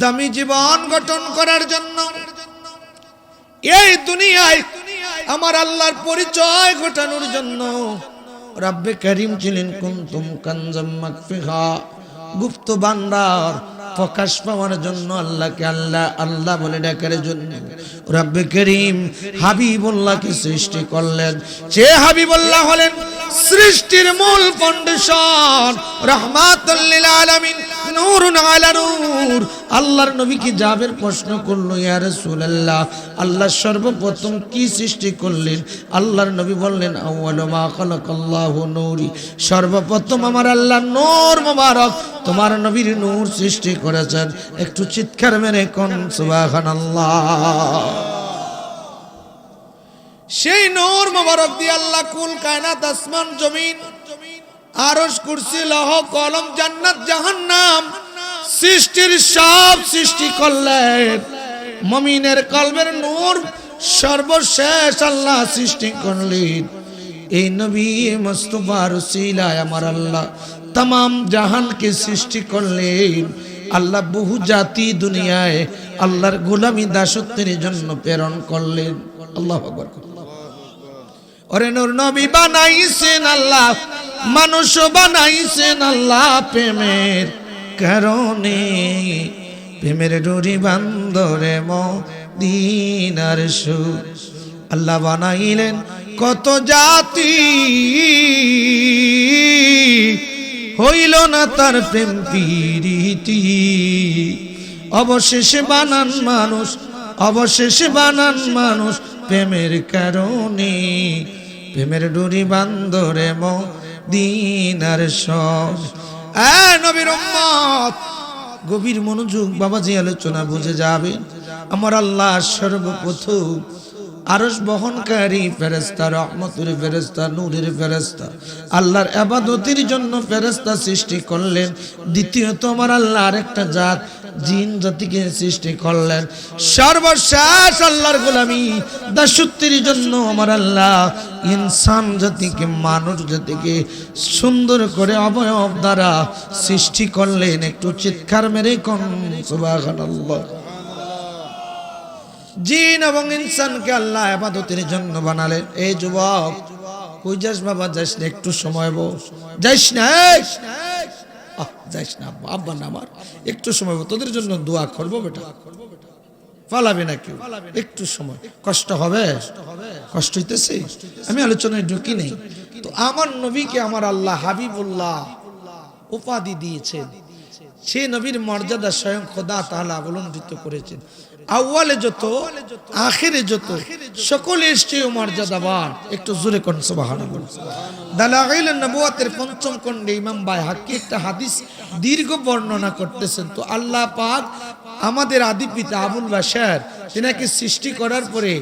দামি জীবন গঠন করার জন্য। এই দুনিয়ায় আমার আল্লাহর পরিচয় ঘটানোর জন্য রাব্বে করিম ছিলেন কুন্তুম কানজাম মাকফিহা। গুপ্ত ভান্ডার প্রকাশ পাওয়ার জন্য আল্লাহকে আল্লাহ আল্লাহ বলে ডাকার জন্য রাব্বে করিম হাবিবুল্লাহকে সৃষ্টি করলেন। সে হাবিবুল্লাহ হলেন সৃষ্টির মূল ফাউন্ডেশন রহমাতুল্লিল আলামিন, নূরুন আলা নূর। আল্লাহর নবীকে যাবের প্রশ্ন করল, ইয়া রাসূলুল্লাহ? আল্লাহ সর্বপ্রথম কি সৃষ্টি করলেন? আল্লাহর নবী বললেন, আউয়ালু মা খালাকাল্লাহু নূরি। সর্বপ্রথম আমার আল্লাহ নূর মোবারক, তোমার নবীর নূর সৃষ্টি করেছেন। একটু চিৎকার মেরে কোন, সুবহানাল্লাহ। সেই নূর মোবারক দিয়ে আল্লাহ কুল কায়নাত আসমান জমিন, আরশ কুরসি, লহ, কলম, জান্নাত, জাহান্নাম সৃষ্টির সব সৃষ্টি করলেন। মমিনের কলবের নূর সর্বশেষ আল্লাহ সৃষ্টি করলেন। এই নবী মুস্তফা রসিলায় আমার আল্লাহ তাম জাহানকে সৃষ্টি করলেন। আল্লাহ বহু জাতি দুনিয়ায় আল্লাহর গোলামী দাসত্বের জন্য প্রেরণ করলেন। আল্লাহ আকবার। ওরে নূর নবী বানাইছেন আল্লাহ, মানুষ বানাইছেন আল্লাহ প্রেমের কারণে। প্রেমের ডুরি বান্দরে মদিনার সু আল্লাহ বানাইলেন কত জাতি। হইল না তার প্রেম পিরিতি। অবশেষে বানান মানুষ, অবশেষে বানান মানুষ প্রেমের কারণে। প্রেমের ডুরি বান্দরে দিনার সব। নবীর গভীর মনোযোগ বাবাজি আলোচনা বুঝে যাবে। আমার আল্লাহ সর্বপ্রথম আরস বহনকারী ফেরেস্তা রহমতুর ফেরেস্তা নূরের ফেরেস্তা আল্লাহর আবাদতির জন্য ফেরেস্তা সৃষ্টি করলেন। দ্বিতীয়ত আমার আল্লাহ আরেকটা জাত, জিন জাতিকে সৃষ্টি করলেন। সর্বশেষ আল্লাহর গোলামি, দাসত্বের জন্য আমার আল্লাহ ইনসান জাতিকে, মানুষ জাতিকে সুন্দর করে অবয়ব দ্বারা সৃষ্টি করলেন। একটু চিৎকার মেরে কন, সুবহানাল্লাহ। জিন এবং ইনসানকে আল্লাহ আবাদতের জন্য বানালেন। এই যুবক কই যাস বাবা? যাস না একটু সময় বস যাইস না। যাইস না আব্বা, না আমার। একটু সময় তোদের জন্য দোয়া করব বেটা। পালাবে না কেউ। একটু সময়। কষ্ট হবে? কষ্ট হইতেছে? আমি আলোচনায় ঢুকি নেই। তো আমার নবীকে আমার আল্লাহ হাবিবুল্লাহ উপাধি দিয়েছেন। সে নবীর মর্যাদা স্বয়ং খোদা তাহলে অবলম্বিত করেছেন। আউ্বালে যত, আখেরে যত সকলের চেয়ে মর্যাদাবান একটু জোরে কোন সুবাহান দালাগাইল পঞ্চম হাকি একটা হাদিস দীর্ঘ বর্ণনা করতেছেন। তো আল্লাহ পাক আমাদের আদি পিতা আবুল সৃষ্টি করার পরে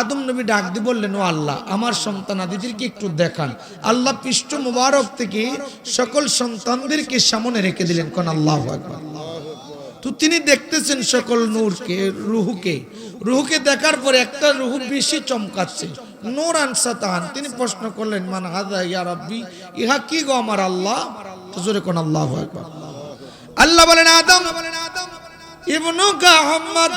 আদম ডাক বললেন, ও আল্লাহ, আমার সন্তান আদিদেরকে একটু দেখান। আল্লাহ পৃষ্ঠ মুবারক থেকে সকল সন্তানদেরকে সামনে রেখে দিলেন। কোন আল্লাহ একবার তো তিনি দেখতেছেন সকল নূরকে, রুহুকে। রুহুকে দেখার পরে একটা রুহু বেশি চমকাচ্ছে। নূর আনসা তাহান। তিনি প্রশ্ন করলেন, মান হাদা ইয়া রাব্বি? ইহা কি গো আমার আল্লাহ? জোরে কোন আল্লাহ একবার আল্লাহ বলেন, আদম, ইবনু আহম্মদ,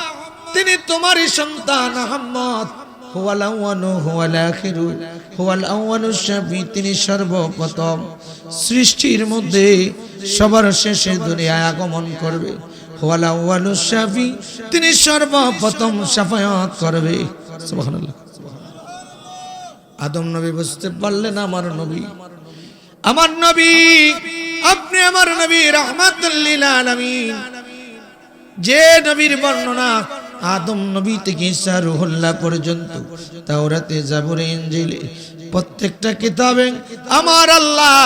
তিনি তোমারই সন্তান আহম্মদ। হুয়াল আউয়ানু হুয়াল আখিরু, হুয়াল আউয়ানু শাফি তিনি সর্বপ্রথম সৃষ্টির মধ্যে সবার শেষে দুনিয়ায় আগমন করবে। তিনি সর্বপ্রথম সাফায়াত করবে। আদম নবী বুঝতে পারলেন আমার নবী। আমার নবী, আপনি আমার নবী রহমাতুল্লিল যে নবীর বর্ণনা আদম নবী থেকে ঈসা রুহুল্লাহ পর্যন্ত, তাওরাতে জাবুরে ইনজিলে প্রত্যেকটা কিতাবে আমার আল্লাহ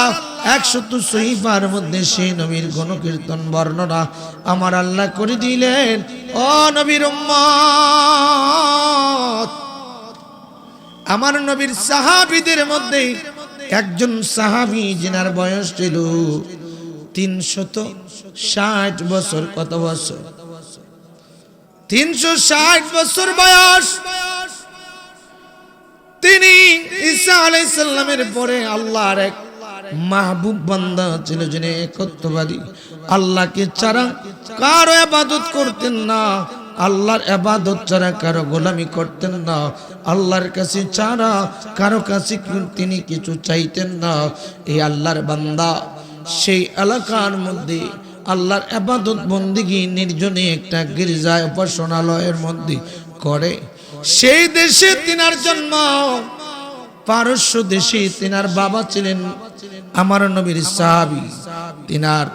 একশত সহিফার মধ্যে সেই নবীর গণকীর্তন বর্ণনা আমার আল্লাহ করে দিলেন। ও নবীর আমার নবীর সাহাবিদের মধ্যে একজন সাহাবি যিনার বয়স ছিল তিনশত ষাট বছর, কত বছর? তিনশো ষাট বছর বয়স। তিনি ঈসা আলাইসাল্লামের পরে আল্লাহর এক মাহবুব বান্দা ছিল যিনি একত্ববাদী। আল্লাহকে ছাড়া কারও আবাদত করতেন না, আল্লাহর আবাদত ছাড়া কারও গোলামি করতেন না, আল্লাহর কাছে ছাড়া কারও কাছে তিনি কিছু চাইতেন না। এই আল্লাহর বান্দা সেই এলাকার মধ্যে আল্লাহর আবাদত বন্দিগি নির্জনে একটা গির্জায় উপাসনালয়ের মধ্যে করে। সেই দেশে তিনার জন্ম পারস্য দেশে তিনার বাবা ছিলেন আমার নবীর সাহাবি। তিনার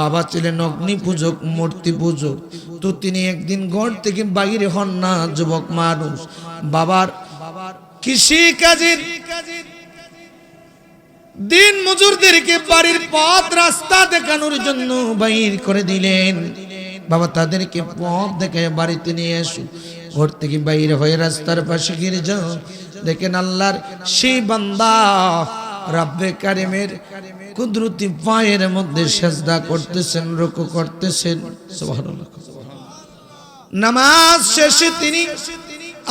বাবা ছিলেন অগ্নি পূজক মূর্তি পূজক তো তিনি একদিন গড় থেকে বাইরে হন না, যুবক মানুষ। বাবার কৃষি কাজের দিন মজুরদেরকে বাড়ির পথ রাস্তা দেখানোর জন্য বাইর করে দিলেন। বাবা তাদেরকে পথ দেখে বাড়িতে নিয়ে এসো। ঘর থেকে বাইরে হয়ে রাস্তার পাশে গিয়ে যাও। দেখেন আল্লাহর সেই বান্দা রাব্বে কারিমের কুদরতি পায়ের মধ্যে সেজদা করতেছেন, রুকু করতেছেন। নামাজ শেষে তিনি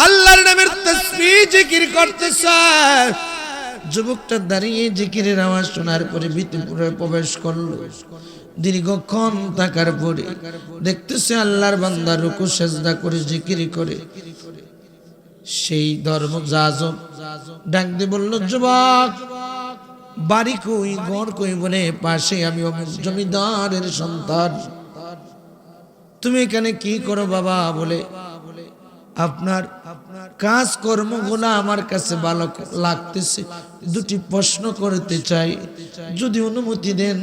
আল্লাহর নামের তসবিহ জিকির করতেছেন। যুবকটা দাঁড়িয়ে জিকিরের আওয়াজ শোনার পরে ভিতরে প্রবেশ করল। দীর্ঘক্ষণ থাকার পরে দেখতেছে আল্লাহর বান্দা রুকু, সেজদা করে, জিকির করে। সেই ধর্ম যাজক ডাক দিয়ে বলল, যুবক, বাড়ি কই, ঘর কই বলে পাশে আমি জমিদারের সন্তান। তুমি এখানে কি করো বাবা? বলে, আপনার কাজ কর্মগুলো আমার কাছে ভালো লাগতেছে, দুটি প্রশ্ন করতে চাই। যদি অনুমতি দেন।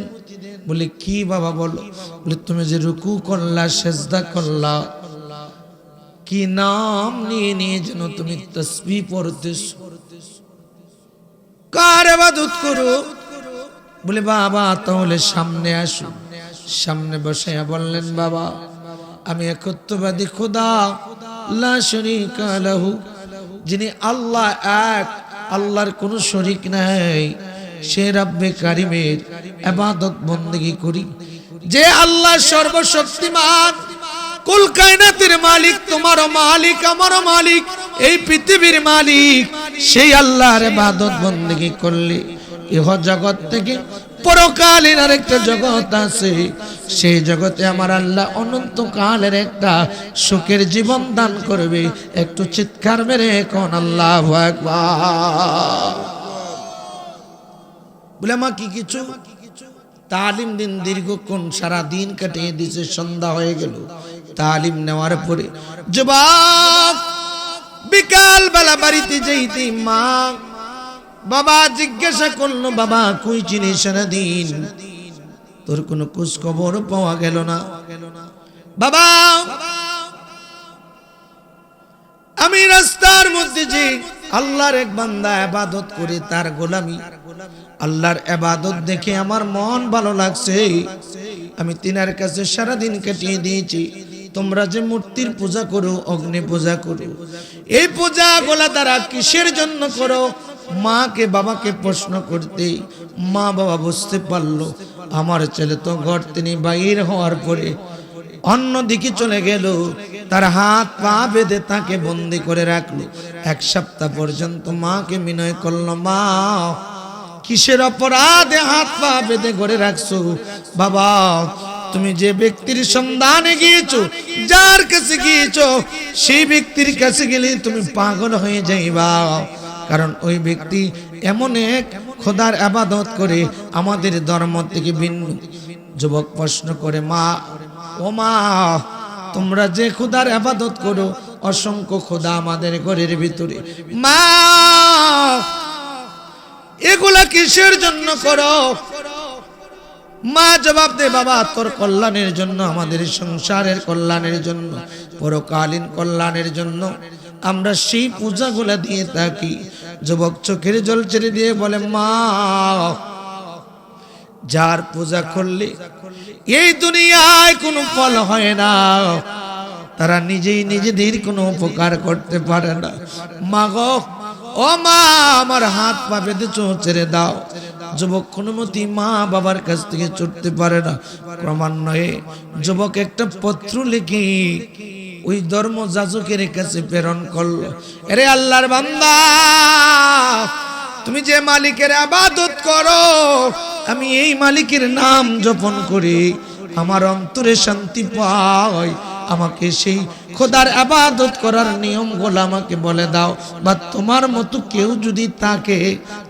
বলে, কি বাবা বলো? বলে, তুমি যে রুকু করলা, সেজদা করলা কি নাম নিয়ে নিয়ে যেন তুমি তসবি পড়তেছ? কার আবাদত করো? বলে, বাবা, তাহলে সামনে আসো। সামনে বসে বললেন, বাবা, আমি একত্ববাদী খোদা, লা শরীকা লাহু। যিনি আল্লাহ এক, আল্লাহর কোনো শরিক নাই। সে রাব্বে কারিমের আবাদত বন্দেগী করি। যে আল্লাহ সর্বশক্তিমান কুল কায়নাতের মালিক তোমার মালিক আমার মালিক, এই পৃথিবীর মালিক। সেই আল্লাহর ইবাদত বন্দেগী করলে ইহ জগৎ থেকে পরকালীন আরেকটা জগৎ আছে। সেই জগতে আমার আল্লাহ অনন্ত কালের একটা সুখের জীবন দান করবে। একটু চিৎকার মেরে কোন আল্লাহ বলে, মা, কি কিছু? তালিম দিন দীর্ঘক্ষণ সারা দিন কাটিয়ে দিছে, সন্ধ্যা হয়ে গেল। তালিম নেওয়ার পরে যুবক, বিকাল বেলা বাড়িতে যাইতে মা, বাবা জিজ্ঞাসা করল, বাবা, কই চিনি সারাদিন? তোর কোনো খোঁজ খবর পাওয়া গেল না? বাবা, আমি রাস্তার মধ্যে যে আল্লাহর এক বান্দা আবাদত করে তার গোলামি, আল্লাহর আবাদত দেখে আমার মন ভালো লাগছে। আমি তিনার কাছে সারাদিন কাটিয়ে দিয়েছি। তোমরা যে মূর্তির পূজা করো, অগ্নি পূজা করো। এই পূজা গোলা দ্বারা কিসের জন্য করো? মাকে, বাবাকে প্রশ্ন করতে। মা, বাবা বুঝতে পারল, আমার ছেলে তো ঘর তিনি বাইর হওয়ার পরে অন্য দিকে চলে গেল। তার হাত পা বেঁধে তাকে বন্দি করে রাখল। এক সপ্তাহ পর্যন্ত মাকে বিনয় করল, মা, কিসের অপরাধে হাত পা বেঁধে করে রাখছো? বাবা তুমি যে ব্যক্তির সন্ধানে গিয়েছো, যার কাছে গিয়েছো, সেই ব্যক্তির কাছে গেলে তুমি পাগল হয়ে যাইবা। কারণ ওই ব্যক্তি এমন এক খোদার আবাদত করে আমাদের ধর্ম থেকে ভিন্ন। যুবক প্রশ্ন করে, মা, ও মা, তোমরা যে খোদার আবাদত করো, অসংখ্য খোদা আমাদের ঘরের ভিতরে। মা, এগুলা কিসের জন্য করো? মা জবাব দে, বাবা, তোর কল্যাণের জন্য, আমাদের সংসারের কল্যাণের জন্য, পরকালীন কল্যাণের জন্য। আমরা সেই পূজাগুলা দিয়ে থাকি। যুবক চোখের জল ছেড়ে দিয়ে বলে, মা, যার পূজা করলে এই দুনিয়ায় কোনো ফল হয় না। তারা নিজেই নিজেদের কোনো উপকার করতে পারে না। মা গো, ও মা, আমার হাত পা বেঁধে ছেড়ে দাও। যুবক কোনো মা বাবার কাছ থেকে চড়তে পারে না। ক্রমান্বয়ে যুবক একটা পত্র লিখে ওই ধর্ম যাজকের কাছে প্রেরণ করল। আরে আল্লাহর বান্দা, তুমি যে মালিকের আবাদত করো, আমি এই মালিকের নাম জপন করি আমার অন্তরে শান্তি পাই। আমাকে সেই খোদার আবাদত করার নিয়মগুলো আমাকে বলে দাও বা তোমার মতো কেউ যদি থাকে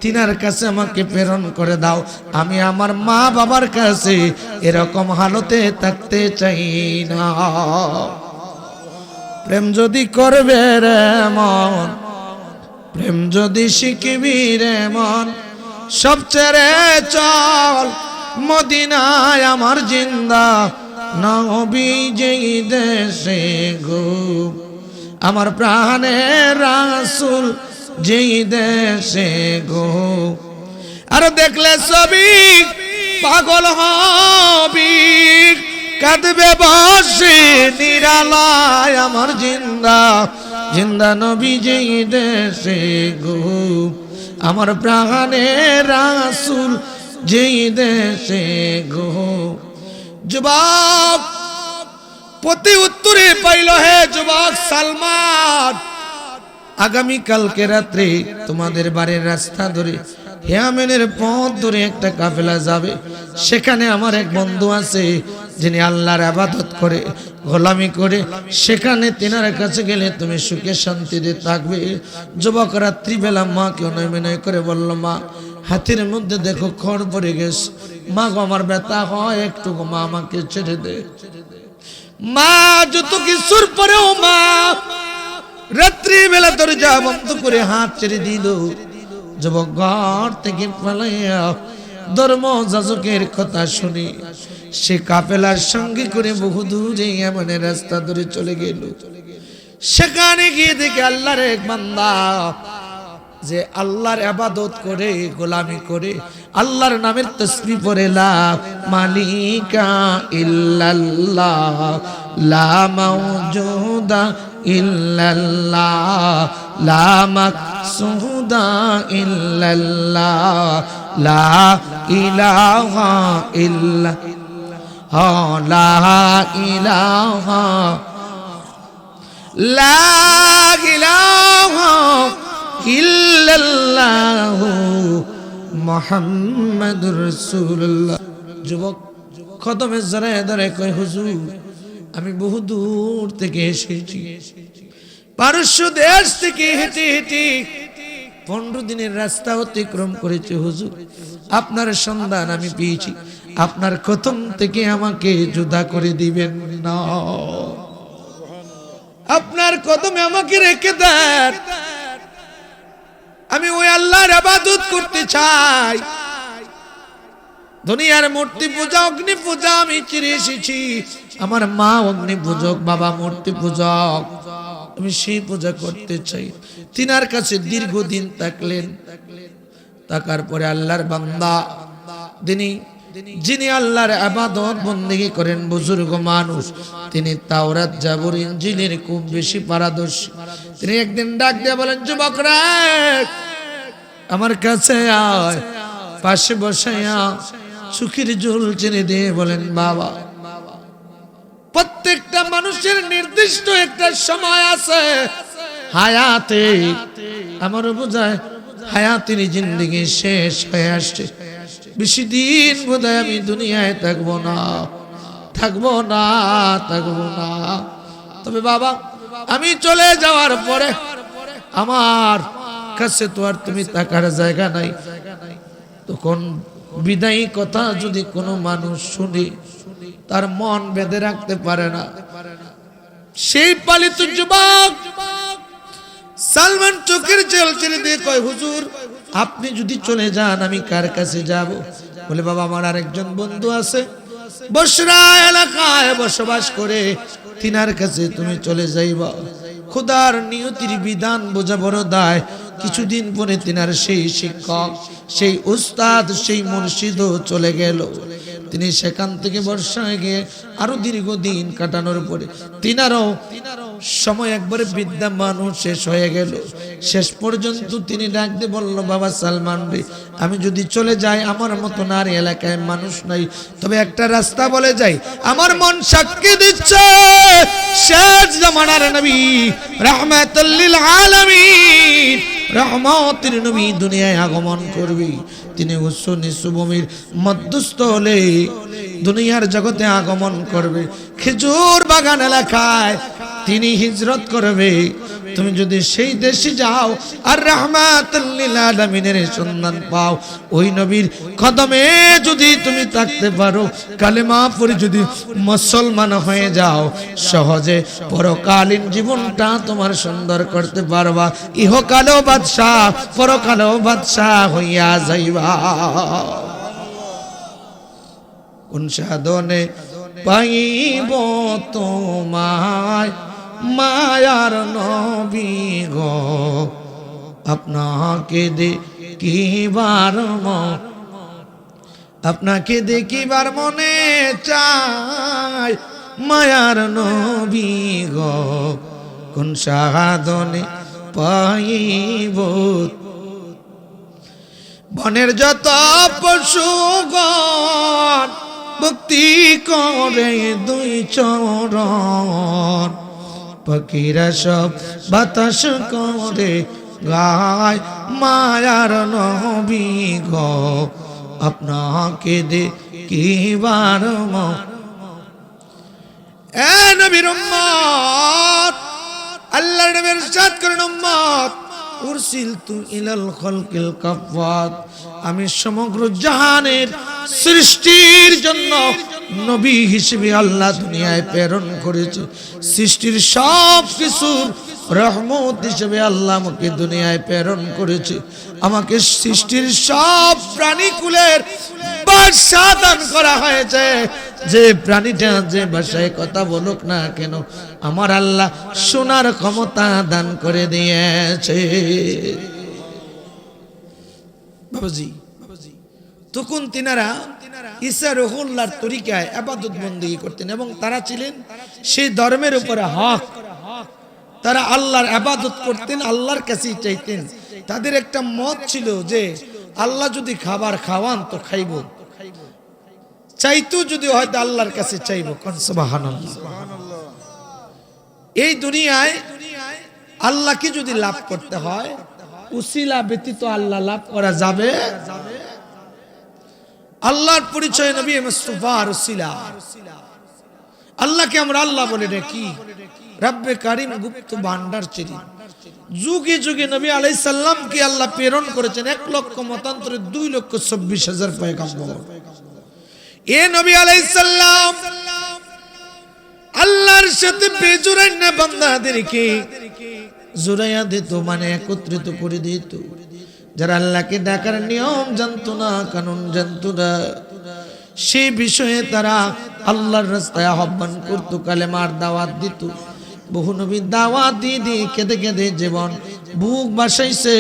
তিনার কাছে আমাকে প্রেরণ করে দাও, আমি আমার মা বাবার কাছে এরকম হালতে থাকতে চাই না। প্রেম যদি করবে রে মন, প্রেম যদি শিখবি রে মন সব চল, মদিনায় আমার জিন্দা নবী যেই দেশে গো আমার প্রাণের রাসুল যেই দেশে গো আর দেখলে ছবি, পাগল হবি। কাঁদবে বসে নিরালায় আমার জিন্দা। জিন্দা নবী যেই দেশে গো আমার প্রাণের রাসুল যেই দেশে গো যুবক, প্রতি উত্তরে পাইল, হে যুবক সালমান আগামী কালকে রাত্রে তোমাদের বাড়ির রাস্তা ধরে হেয়ামেনের পথ ধরে একটা কাফেলা যাবে। সেখানে আমার এক বন্ধু আছে, যিনি আল্লাহর আবাদত করে, গোলামি করে। সেখানে তেনার কাছে গেলে তুমি সুখে শান্তিতে থাকবে। যুবক রাত্রিবেলা মাকে বিনয় করে বলল, মা হাতের মধ্যে দেখো খড় পড়ে গেছে। মা গো, আমার ব্যথা হয়, একটু মা আমাকে ছেড়ে দে। মা, যত কিছুর পরেও মা রাত্রি বেলা তোর যা বন্ধ করে হাত ছেড়ে দিল। যুবক ঘর থেকে পালাইয়া ধর্ম যাজকের কথা শুনি সে কাপেলার সঙ্গে করে বহু দূরে এমন রাস্তা ধরে চলে গেল। সেখানে গিয়ে দেখে আল্লাহর এক বান্দা যে আল্লাহর আবাদত করে, গোলামি করে, আল্লাহর নামের তসবি পড়ে, লা মালিকা ইল্লাল্লাহ, লা লা ইল্লা লা লা আমি বহু দূর থেকে এসেছি। পারস্য দেশ থেকে হেঁটে হেঁটে পনেরো দিনের রাস্তা অতিক্রম করেছে, হুজুর। আপনার সন্ধান আমি পেয়েছি। আপনার কথম থেকে আমাকে জুদা করে দিবেন না। আপনার কদমে আমাকে রেখে দেন। আমি ওই আল্লাহর আবাদত করতে চাই। দুনিয়ার মূর্তি পূজা, অগ্নি পূজা, আমি চিরে এসেছি। আমার মা অগ্নি পূজক, বাবা মূর্তি পূজক। আমি সেই পূজা করতে চাই। তিনার কাছে দীর্ঘদিন থাকলেন। থাকার পরে আল্লাহর বান্দা, তিনি যিনি আল্লাহর আবাদত বন্দেগি করেন, বুজুর্গ মানুষ, তিনি তাওরাত জাবর ইঞ্জিনের খুব বেশি পারদর্শী। তিনি একদিন ডাক দিয়ে বলেন যুবকরা আমার কাছে আয়, পাশে বসাইয়া সুখের জল চেনে দিয়ে বলেন, বাবা, প্রত্যেকটা মানুষের নির্দিষ্ট একটা সময় আছে। হায়াতে, আমার বোঝায় হায়াতের জিন্দগি শেষ হয়ে আসছে। বেশি দিন বোধহয় আমি দুনিয়ায় থাকব না। থাকব না থাকব না। তবে বাবা, আমি চলে যাওয়ার পরে আমার কাছে তো আর তুমি থাকার জায়গা নাই। তখন বিদায়ী কথা যদি কোনো মানুষ শুনি, তার মন বেঁধে রাখতে পারে না। সেই পালিত যুবক সালমান চোখের জল ছেড়ে দিয়ে কয়, হুজুর আপনি যদি চলে যান, আমি কার কাছে যাব? বলে, বাবা, আমার আরেকজন বন্ধু আছে। বসরা এলাকায় বসবাস করে, তিনার কাছে তুমি চলে যাইবা। খুদার নিয়তির বিধান বোঝা বড় দায়। কিছুদিন পরে তিনার সেই শিক্ষক, সেই উস্তাদ, সেই মুর্শিদও চলে গেল। তিনি সেখান থেকে বর্ষায় গিয়ে আরও দীর্ঘদিন কাটানোর পরে তিনারও সময় একবারে বিদ্যা মানুষ শেষ হয়ে গেল। শেষ পর্যন্ত তিনি ডাকতে বলল, বাবা সালমান রে, আমি যদি চলে যাই, আমার মতো আর এলাকায় মানুষ নাই। তবে একটা রাস্তা বলে যাই, আমার মন সাক্ষী দিচ্ছে, শেষ জামানার নবী রাহমাতুল্লিল আলামিন, রহমতের নবী দুনিয়ায় আগমন করবি। তিনি উচ্চ নিঃসুভূমির মধ্যস্থ হলে দুনিয়ার জগতে আগমন করবে। খেজুর বাগান এলাকায় তিনি হিজরত করবে। তুমি যদি সেই দেশে যাও, আর রহমাতুল্লিল সন্ধান পাও, ওই নবীর কদমে যদি তুমি থাকতে পারো, কালেমা পরে যদি মুসলমান হয়ে যাও, সহজে পরকালীন জীবনটা তোমার সুন্দর করতে পারবা। ইহকালেও বাদশাহ, পরকালেও বাদশাহ হইয়া যাইবা। কোন সাধনে পাইব তোমায়? মায়ার নবী গো, আপনাকে দে কিবার মন আপনাকে দেখিবার মনে চাই মায়ার নবী গো, কোন সাধনে পাইব? বনের যত পশুগণ ভক্তি করে দুই চরণ। পাখিরা সব বাতাস করে গায়, মায়ার নবী গ। আপনাকে দে কি বার এ নবীর আল্লাহ নবীর সাথ করেন আমি সমগ্র জাহানের সৃষ্টির জন্য নবী হিসেবে আল্লাহ দুনিয়ায় প্রেরণ করেছে। সৃষ্টির সব কিছুর রহমত হিসেবে আল্লাহ আমাকে দুনিয়ায় প্রেরণ করেছে। আমাকে সৃষ্টির সব প্রাণীকুলের বাসা দান করা হয়েছে। যে প্রাণীটা যে ভাষায় কথা বলুক না কেন আমার আল্লাহ শোনার ক্ষমতা দান করে দিয়েছে। তখন তিনারা ঈসা রহুল্লার তরিকায় আবাদত বন্দী করতেন এবং তারা ছিলেন সেই ধর্মের উপরে হক। তারা আল্লাহর আবাদত করতেন, আল্লাহর কাছেই চাইতেন। তাদের একটা মত ছিল যে আল্লাহ যদি খাবার খাওয়ান তো খাইব। চাইতো যদি হয়তো আল্লাহর কাছে চাইব। কনসবাহান এই দুনিয়ায় আল্লাহকে যদি লাভ করতে হয়, উসিলা ব্যতীত আল্লাহ লাভ করা যাবে? আল্লাহর পরিচয় নবী মুস্তফার উসিলা আল্লাহকে আমরা আল্লাহ বলে ডাকি। রাব্বে কারিম গুপ্ত ভান্ডার চিরি যুগে যুগে নবী আলাই সাল্লামকে আল্লাহ প্রেরণ করেছেন এক লক্ষ মতান্তরে দুই লক্ষ চব্বিশ হাজার পয়গাম্বর। এ নবী আলাই সাল্লাম সাথে বেজুরাই না বান্দাদেরকে। জোরাইয়া দিত মানে একত্রিত করে দিত যারা আল্লাহকে ডাকার নিয়ম জানতো না, কানুন জানতো না সেই বিষয়ে তারা আল্লাহর রাস্তায় আহ্বান করতো, কালেমার দাওয়াত দিত। বহু নবী দাওয়াত দিয়ে দিয়ে কেঁদে কেঁদে জীবন বুক বাসাইছে।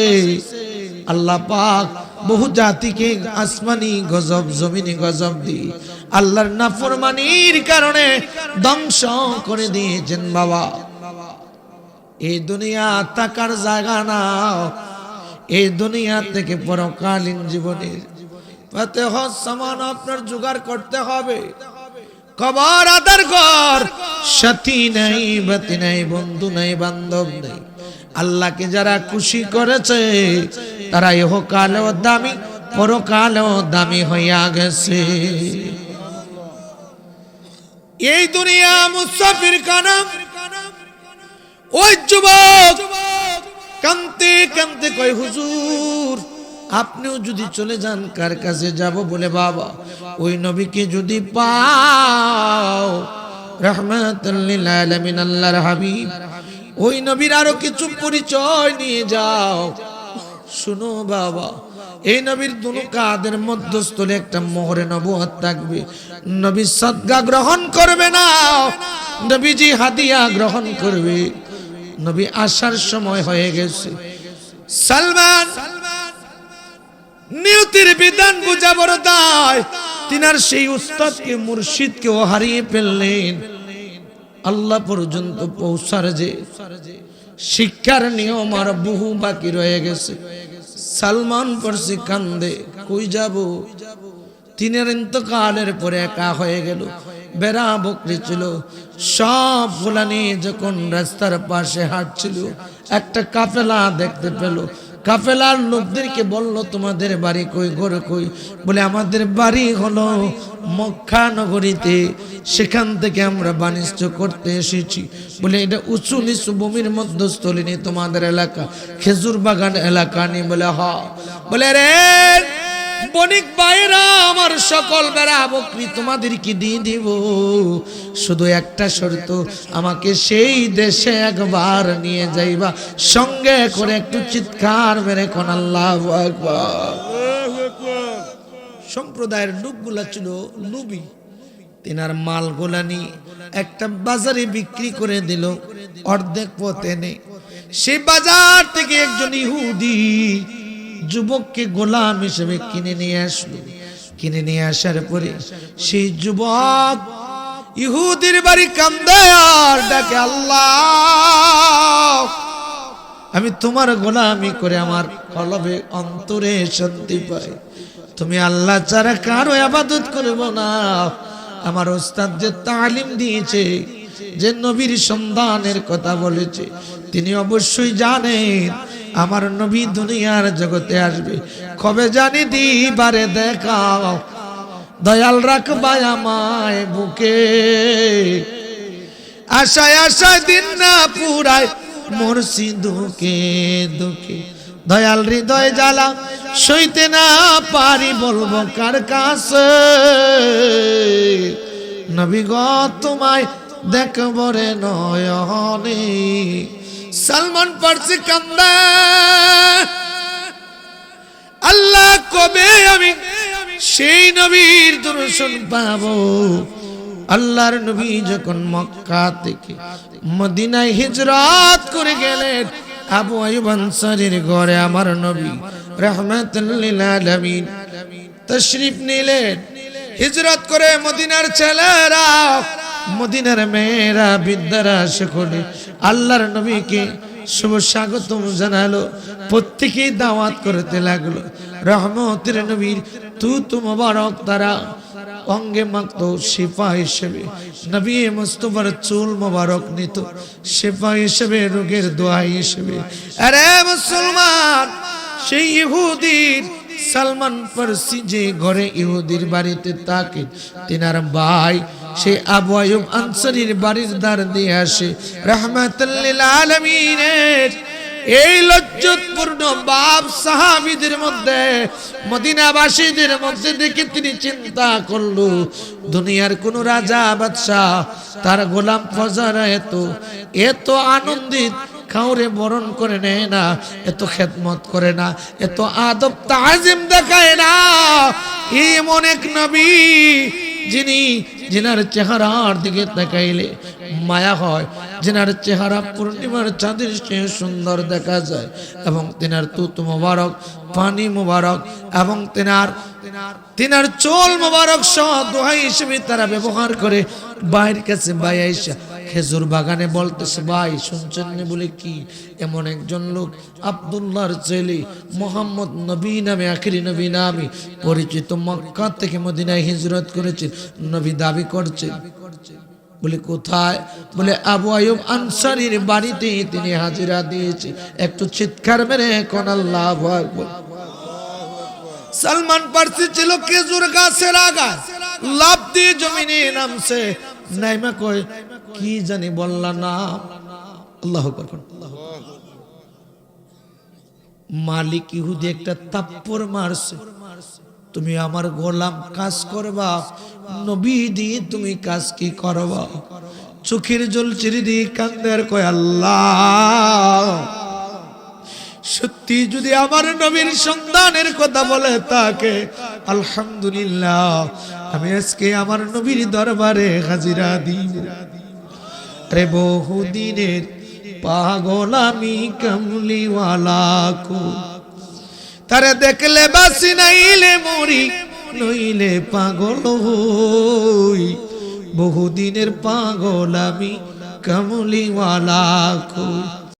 আল্লাহ পাক বহু জাতিকে আসমানি গজব, জমিনি গজব দি আল্লাহর নাফরমানির কারণে ধ্বংস করে দিয়েছেন বাবা। এই দুনিয়া তাকার জায়গা না। এই দুনিয়া থেকে পরকালীন জীবনের সামান আপনার জোগাড় করতে হবে। কবর আদার ঘর, সাথী নাই, বাতি নাই, বন্ধু নাই, বান্ধব নেই। আল্লাহকে যারা খুশি করেছে, তারা ইহকালেও দামি, পরকালেও দামি হইয়া গেছে। এই দুনিয়া মুসাফির কানাম ওই যুবক কান্তে কান্তে কয়, হুজুর, আপনিও যদি চলে যান, কার কাছে যাব? বলে, বাবা, ওই নবীকে যদি পাও রহমাতুল্লিল আল্লাহর হাবিব, ওই নবীর আরও কিছু পরিচয় নিয়ে যাও। শুনো, বাবা এই নবীর দুনো কাদের মধ্যস্থলে একটা মোহরে নবুয়ত থাকবে। নবী সদগা গ্রহণ করবে না। নবীজি হাদিয়া গ্রহণ করবে। নবী আসার সময় হয়ে গেছে। সালমান, নিয়তির বিধান বুঝা বড় দায়। তিনার সেই উস্তাদকে, মুর্শিদকে ও হারিয়ে ফেললেন। আল্লাহ পর্যন্ত পৌঁছার যে শিক্ষার নিয়ম আর বহু বাকি রয়ে গেছে। সালমান পড়ছি কান্দে, কই যাব? তিনের ইন্তকালের পরে একা হয়ে গেল, বেড়া বকরি ছিল। সব ফুলানি যখন রাস্তার পাশে হাঁটছিল, একটা কাফেলা দেখতে পেল কাফেলার লোকদেরকে বলল, তোমাদের বাড়ি কই ঘর কই? বলে, আমাদের বাড়ি হলো মক্কা নগরীতে। সেখান থেকে আমরা বাণিজ্য করতে এসেছি। বলে, এটা উঁচু নিচু ভূমির মধ্যস্থলী নেই, তোমাদের এলাকা। খেজুর বাগান এলাকা নেই। বলে, হ। বলে রে বণিক বাইরা আমার সকল বেড়া বকরি তোমাদেরকে দিয়ে দিব? শুধু একটা শর্ত, আমাকে সেই দেশে একবার নিয়ে যাইবা। সঙ্গে করে একটু চিৎকার মেরে কোন আল্লাহ সম্প্রদায়ের লোকগুলা ছিল লুবি তেনার মালগুলা নিয়ে একটা বাজারে বিক্রি করে দিল, অর্ধেক পথে নেই। সেই বাজার থেকে একজন ইহুদি যুবককে গোলাম হিসেবে কিনে নিয়ে আসলো। কিনে নিয়ে আসার পরে সেই যুবক ইহুদির বাড়ি কান্দে আর ডাকে, আল্লাহ, আমি তোমার গোলামি করে আমার কলবে অন্তরে শান্তি পাই। তুমি আল্লাহ ছাড়া কারও আবাদত করব না। আমার ওস্তাদ যে তালিম দিয়েছে, যে নবীর সন্ধানের কথা বলেছে, তিনি অবশ্যই জানেন আমার নবী দুনিয়ার জগতে আসবে। কবে জানি দিবারে দেখাও। দয়াল রাখবাই আমায় বুকে। আশায় আশায় দিন না পুরায় মরছি দুকে দুকে দয়াল হৃদয় জ্বালা, সইতে না পারি বলব কার কাছে। নবী গ, তোমায় দেখব রে নয়নে। সালমান পারছি কান্দা। আল্লাহ কবে আমি সেই নবীর দর্শন পাবো? আল্লাহর নবী যখন মক্কা থেকে মদিনায় হিজরত করে গেলেন, আবু আয়ুব আনসারীর ঘরে আমার নবী রহমাতুল্লিল আলামিন তশরিফ নিলেন। হিজরত করে মদিনার ছেলেরা মদিনার মেয়েরা বিদ্যারা সকলে আল্লাহর নবীকে শুভ স্বাগতম জানালো, প্রত্যেকেই দাওয়াত করতে লাগল। রহমতের নবীর তু তু মোবারক তারা অঙ্গে মাখতো শিফা হিসেবে। নবী মুস্তফার চুল মোবারক নিত, শিফা হিসেবে, রোগের দোয়া হিসেবে। আরে মুসলমান, সেই ইহুদির সালমান ফার্সি যে ঘরে ইহুদির বাড়িতে তাকে তিনার ভাই সে আবু আয়ুব আনসারির বাড়ির দ্বার দিয়ে আসে। রহমাতুল্লিল আলমিনের এই লজ্জতপূর্ণ বাপ সাহাবিদের মধ্যে, মদিনাবাসীদের মধ্যে দেখে তিনি চিন্তা করল, দুনিয়ার কোন রাজা বাদশাহ তার গোলাম ফজারা এত এত আনন্দিত কাউরে বরণ করে নেয় না, এত খেদমত করে না, এত আদব তাজিম দেখায় না। এমন এক নবী যিনি যিনার চেহারার দিকে তাকাইলে মায়া হয়, যিনার চেহারা পূর্ণিমার চাঁদের চেয়ে সুন্দর দেখা যায় এবং তেনার তুত মোবারক, পানি মোবারক এবং তেনার তেনার চোল মোবারক সহ দোহাই হিসেবে তারা ব্যবহার করে বাইরের কাছে বাই আইসা খেজুর বাগানে বলতেছে, ভাই, শুনছেন বলে কি? এমন একজন লোক, আবদুল্লাহর ছেলে, মোহাম্মদ নবী নামে, আখিরি নবী নামে, পরিচিত মক্কা থেকে মদিনায় হিজরত করেছে, নবী দাবি করছে। বলে, কোথায়? বলে, আবু আয়ুব আনসারির বাড়িতে তিনি হাজিরা দিয়েছে। একটু চিৎকার মেরে কোন আল্লাহ সালমান পার্সি ছিল খেজুর গাছের আগা লাভ দিয়ে জমিনে নামছে। নাইমা কয় কি জানি বললা না। আল্লাহ মালিক ইহুদি একটা তাপ্পর মারছে। তুমি আমার গোলাম কাজ করবা। নবী দিয়ে তুমি কাজ কি করবা? চোখের জল চিরি দিয়ে কান্দের কয়, আল্লাহ, সত্যি যদি আমার নবীর সন্তানের কথা বলে তাকে আলহামদুলিল্লাহ, আমি আজকে আমার নবীর দরবারে হাজিরা দিব। রে বহুদিনের পাগল আমি কামলিওয়ালা কো তারে দেখলে বাসি নাইলে মরি, নইলে পাগল হই। বহুদিনের পাগল আমি কামলিওয়ালা কই